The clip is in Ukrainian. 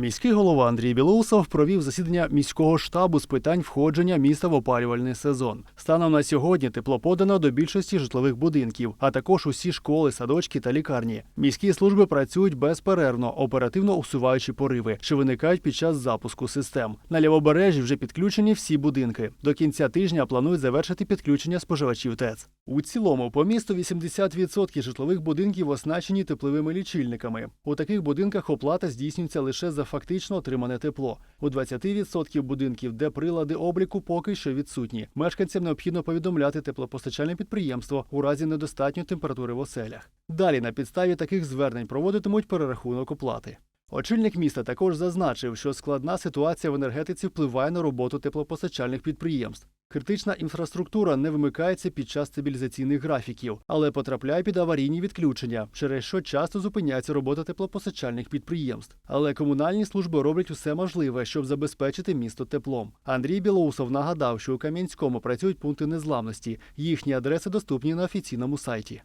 Міський голова Андрій Білоусов провів засідання міського штабу з питань входження міста в опалювальний сезон. Станом на сьогодні тепло подано до більшості житлових будинків, а також усі школи, садочки та лікарні. Міські служби працюють безперервно, оперативно усуваючи пориви, що виникають під час запуску систем. На лівобережжі вже підключені всі будинки. До кінця тижня планують завершити підключення споживачів ТЕЦ. У цілому по місту 80% житлових будинків оснащені тепловими лічильниками. У таких будинках оплата здійснюється лише за фактично отримане тепло. У 20% будинків, де прилади обліку поки що відсутні. Мешканцям необхідно повідомляти теплопостачальне підприємство у разі недостатньої температури в оселях. Далі на підставі таких звернень проводитимуть перерахунок оплати. Очільник міста також зазначив, що складна ситуація в енергетиці впливає на роботу теплопостачальних підприємств. Критична інфраструктура не вимикається під час стабілізаційних графіків, але потрапляє під аварійні відключення, через що часто зупиняється робота теплопостачальних підприємств. Але комунальні служби роблять усе можливе, щоб забезпечити місто теплом. Андрій Білоусов нагадав, що у Кам'янському працюють пункти незламності. Їхні адреси доступні на офіційному сайті.